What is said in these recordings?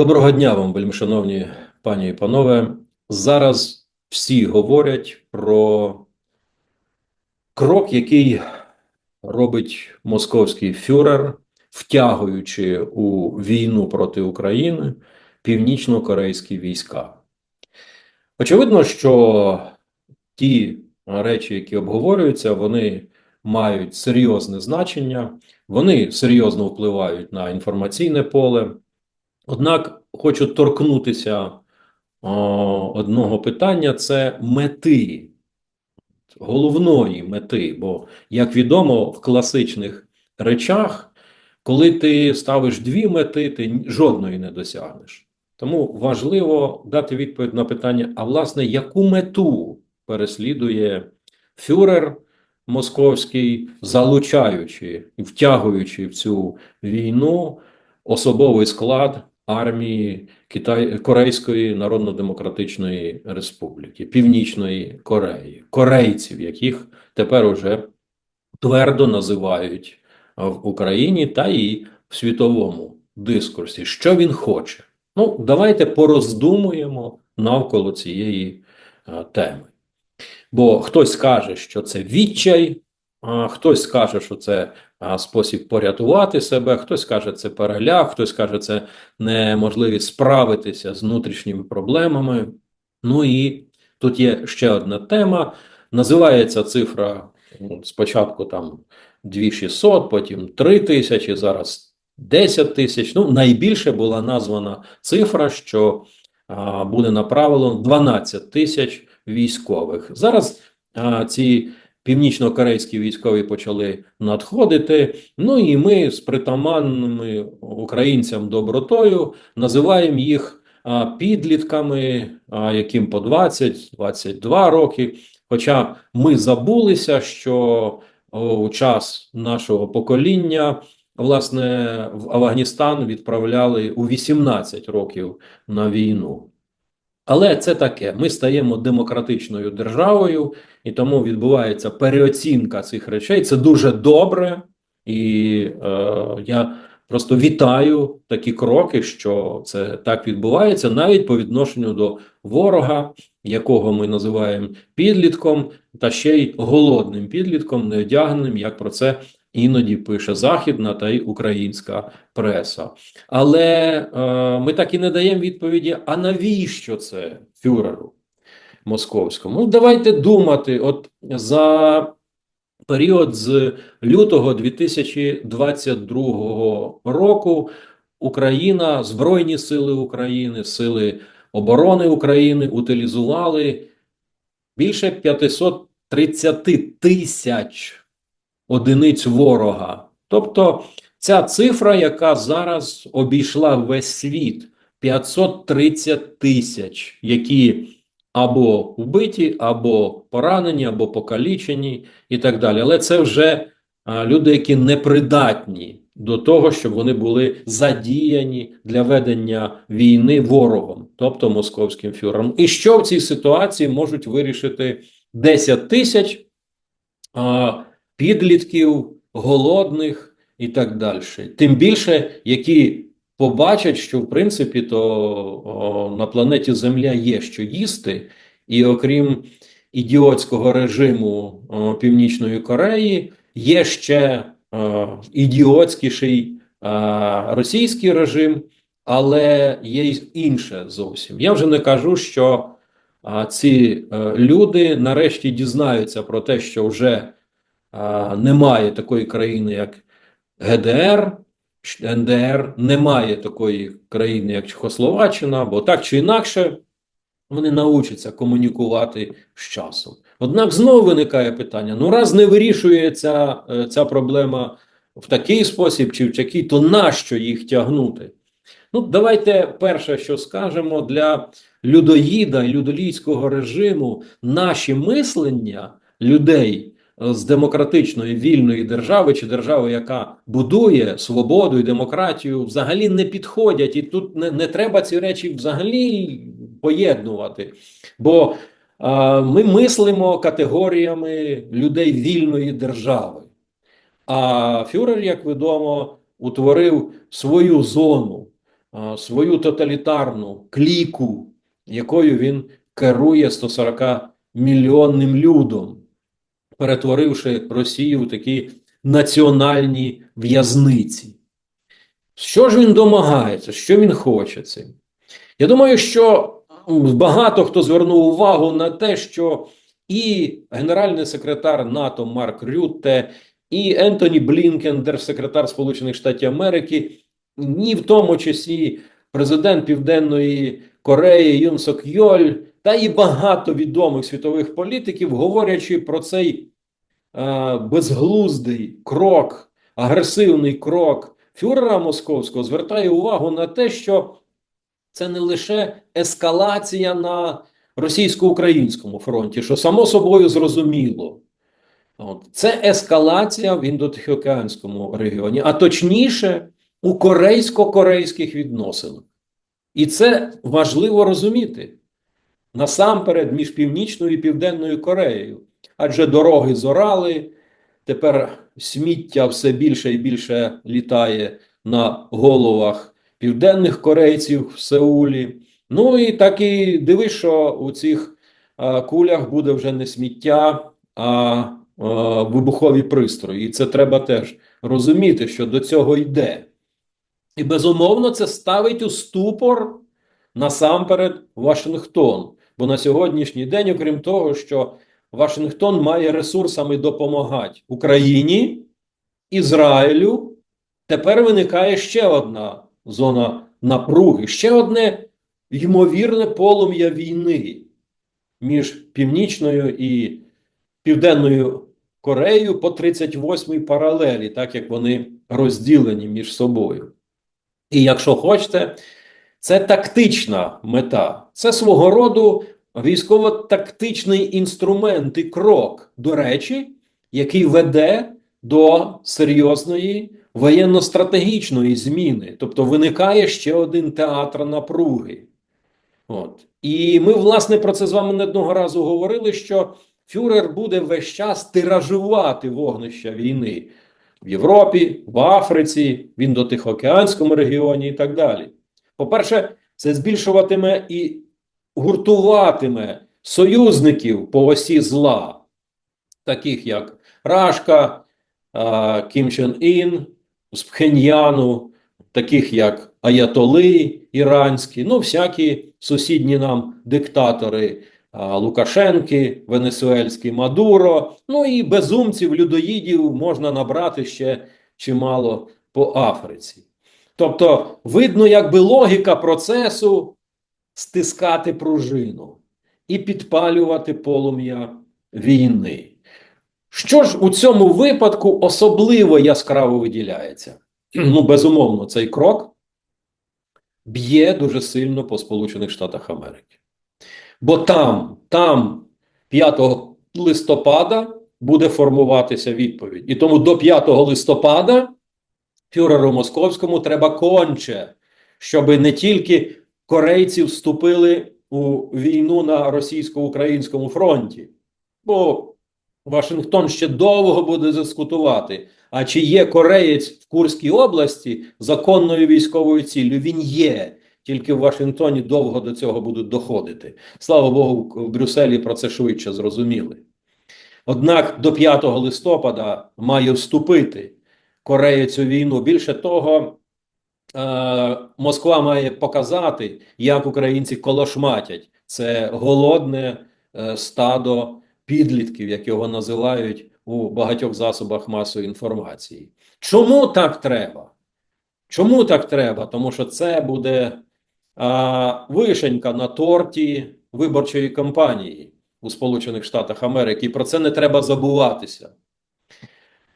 Доброго дня вам, вельмишановні пані і панове. Зараз всі говорять про крок, який робить московський фюрер, втягуючи у війну проти України північно-корейські війська. Очевидно, що ті речі, які обговорюються, вони мають серйозне значення, вони серйозно впливають на інформаційне поле. Однак хочу торкнутися о, одного питання: це мети, головної мети. Бо, як відомо, в класичних речах, коли ти ставиш дві мети, ти жодної не досягнеш. Тому важливо дати відповідь на питання: а власне, яку мету переслідує фюрер московський, залучаючи втягуючи в цю війну особовий склад армії Китай Корейської Народно-Демократичної Республіки, Північної Кореї, корейців, яких тепер уже твердо називають в Україні та і в світовому дискурсі. Що він хоче? Ну, давайте пороздумуємо навколо цієї а, теми. Бо хтось каже, що це відчай, а хтось скаже, що це спосіб порятувати себе, хтось каже, це переляк, хтось каже, це неможливість справитися з внутрішніми проблемами. Ну і тут є ще одна тема. Називається цифра ну, спочатку там 2600, потім 3000, зараз 10 тисяч. Ну, найбільше була названа цифра, що а, буде направлено 12 тисяч військових. Зараз а, ці північно-корейські військові почали надходити. Ну і ми з притаманними українцям добротою називаємо їх підлітками, а, яким по 20-22 роки. Хоча ми забулися, що у час нашого покоління. Власне, в Афганістан відправляли у 18 років на війну. Але це таке. Ми стаємо демократичною державою, і тому відбувається переоцінка цих речей. Це дуже добре, і е, я просто вітаю такі кроки, що це так відбувається, навіть по відношенню до ворога, якого ми називаємо підлітком, та ще й голодним підлітком, неодягненим, як про це іноді пише західна та й українська преса. Але е, ми так і не даємо відповіді: а навіщо це фюреру московському? Ну, давайте думати, от за період з лютого 2022 року Україна, Збройні Сили України, Сили оборони України утилізували більше 530 тисяч одиниць ворога. Тобто ця цифра, яка зараз обійшла весь світ, 530 тисяч, які або вбиті, або поранені, або покалічені, і так далі. Але це вже люди, які непридатні до того, щоб вони були задіяні для ведення війни ворогом, тобто московським фюрером. І що в цій ситуації можуть вирішити 10 тисяч? А, підлітків, голодних і так далі. Тим більше, які побачать, що в принципі то о, на планеті Земля є що їсти, і окрім ідіотського режиму о, Північної Кореї, є ще о, ідіотськіший о, російський режим, але є й інше зовсім. Я вже не кажу, що а, ці е, люди нарешті дізнаються про те, що вже а, немає такої країни, як ГДР, НДР, немає такої країни, як Чехословаччина, бо так чи інакше вони научаться комунікувати з часом. Однак знову виникає питання: ну, раз не вирішується е, ця проблема в такий спосіб чи в такий, то нащо їх тягнути? Ну, давайте перше, що скажемо для людоїда і людолійського режиму, наші мислення людей з демократичної вільної держави чи держави, яка будує свободу і демократію, взагалі не підходять, і тут не, не треба ці речі взагалі поєднувати. Бо а, ми мислимо категоріями людей вільної держави. А Фюрер, як відомо, утворив свою зону а, свою тоталітарну кліку, якою він керує 140 мільйонним людом, перетворивши Росію в такі національні в'язниці. Що ж він домагається? Що він хоче цим? Я думаю, що багато хто звернув увагу на те, що і генеральний секретар НАТО Марк Рютте, і Ентоні Блінкен, держсекретар Сполучених Штатів Америки, ні в тому числі президент Південної Кореї Юн Сок Йоль, та і багато відомих світових політиків, говорячи про цей е, безглуздий крок, агресивний крок фюрера московського, звертає увагу на те, що це не лише ескалація на російсько-українському фронті, що само собою зрозуміло. От. Це ескалація в індотихоокеанському регіоні, а точніше, у корейсько-корейських відносинах. І це важливо розуміти насамперед між Північною і Південною Кореєю. Адже дороги зорали, тепер сміття все більше і більше літає на головах південних корейців в Сеулі. Ну і так і дивись, що у цих а, кулях буде вже не сміття, а, а вибухові пристрої. І це треба теж розуміти, що до цього йде. І безумовно це ставить у ступор насамперед Вашингтон. Бо на сьогоднішній день, окрім того, що Вашингтон має ресурсами допомагати Україні, Ізраїлю, тепер виникає ще одна зона напруги, ще одне ймовірне полум'я війни між Північною і Південною Кореєю по 38-й паралелі, так як вони розділені між собою. І якщо хочете, це тактична мета, це свого роду військово-тактичний інструмент і крок, до речі, який веде до серйозної воєнно-стратегічної зміни. Тобто виникає ще один театр напруги. От. І ми, власне, про це з вами не одного разу говорили, що Фюрер буде весь час тиражувати вогнища війни в Європі, в Африці, в Індотихоокеанському регіоні і так далі. По-перше, це збільшуватиме і гуртуватиме союзників по осі зла, таких як Рашка, Кім Чен Ін з Пхеньяну, таких як Аятоли іранські, ну, всякі сусідні нам диктатори. Лукашенки, Венесуельський Мадуро, ну і безумців, людоїдів можна набрати ще чимало по Африці. Тобто, видно, якби логіка процесу стискати пружину і підпалювати полум'я війни. Що ж у цьому випадку особливо яскраво виділяється? Ну, безумовно, цей крок б'є дуже сильно по Сполучених Штатах Америки. Бо там, там 5 листопада буде формуватися відповідь. І тому до 5 листопада фюреру московському треба конче, щоб не тільки корейці вступили у війну на російсько-українському фронті. Бо Вашингтон ще довго буде дискутувати. А чи є кореєць в Курській області законною військовою ціллю? Він є. Тільки в Вашингтоні довго до цього будуть доходити. Слава Богу, в Брюсселі про це швидше зрозуміли. Однак до 5 листопада має вступити Кореєць у війну. Більше того, е, Москва має показати, як українці колошматять це голодне е, стадо підлітків, як його називають у багатьох засобах масової інформації. Чому так треба? Чому так треба? Тому що це буде а, вишенька на торті виборчої кампанії у Сполучених Штатах Америки. І про це не треба забуватися.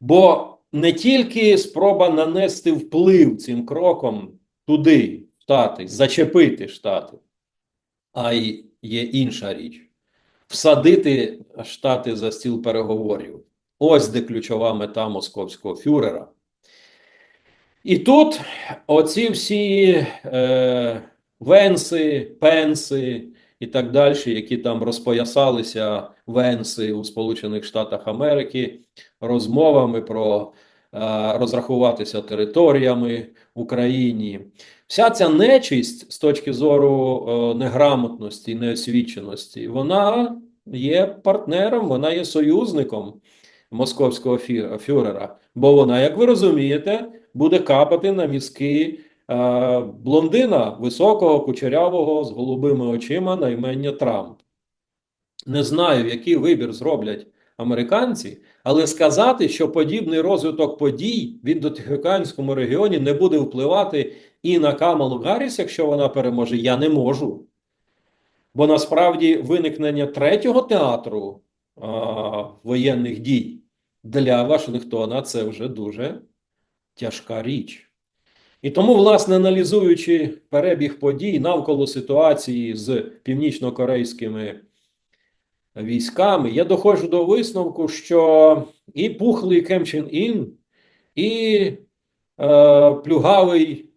Бо не тільки спроба нанести вплив цим кроком туди, Штати, зачепити Штати, а й є інша річ всадити Штати за стіл переговорів. Ось де ключова мета московського фюрера. І тут оці всі е, Венси, Пенси і так далі, які там розпоясалися Венси у Сполучених Штатах Америки розмовами про розрахуватися територіями Україні. Вся ця нечисть з точки зору е, неграмотності, неосвіченості, вона є партнером, вона є союзником московського фюрера. Бо вона, як ви розумієте, буде капати на мізки е, блондина високого, кучерявого, з голубими очима на імення Трамп. Не знаю, який вибір зроблять американці, але сказати, що подібний розвиток подій в індотихоокеанському регіоні не буде впливати і на Камалу Гарріс, якщо вона переможе, я не можу. Бо насправді виникнення третього театру а, воєнних дій для Вашингтона це вже дуже тяжка річ. І тому, власне, аналізуючи перебіг подій навколо ситуації з північно-корейськими військами, я доходжу до висновку, що і пухлий Кем Чен Ін, і е, плюгавий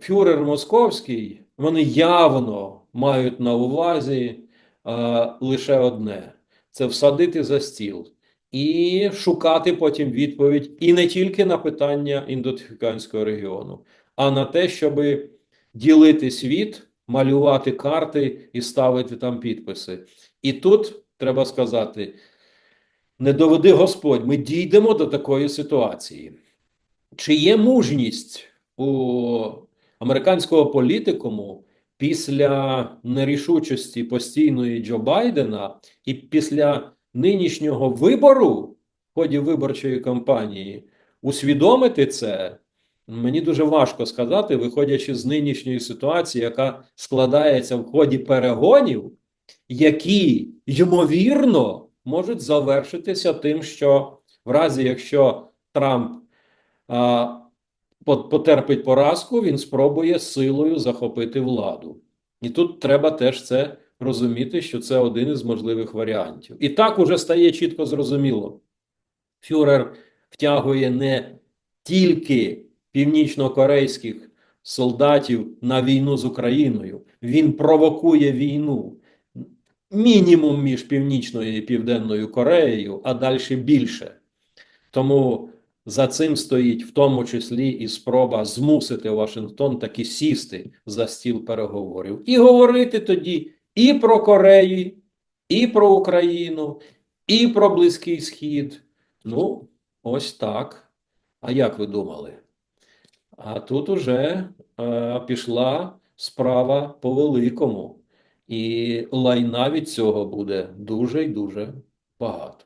фюрер московський, вони явно мають на увазі е, лише одне: це всадити за стіл і шукати потім відповідь і не тільки на питання індотихоокеанського регіону, а на те, щоб ділити світ, малювати карти і ставити там підписи. І тут треба сказати: не доведи Господь, ми дійдемо до такої ситуації. Чи є мужність у американського політикуму після нерішучості постійної Джо Байдена і після нинішнього вибору в ході виборчої кампанії усвідомити це? Мені дуже важко сказати, виходячи з нинішньої ситуації, яка складається в ході перегонів, які ймовірно можуть завершитися тим, що в разі, якщо Трамп а, потерпить поразку, він спробує силою захопити владу. І тут треба теж це розуміти, що це один із можливих варіантів. І так уже стає чітко зрозуміло. Фюрер втягує не тільки північно-корейських солдатів на війну з Україною, він провокує війну мінімум між Північною і Південною Кореєю, а далі більше. Тому за цим стоїть в тому числі і спроба змусити Вашингтон таки сісти за стіл переговорів і говорити тоді і про Корею, і про Україну, і про Близький Схід. Ну, ось так. А як ви думали? А тут уже е, пішла справа по великому, і лайна від цього буде дуже і дуже багато.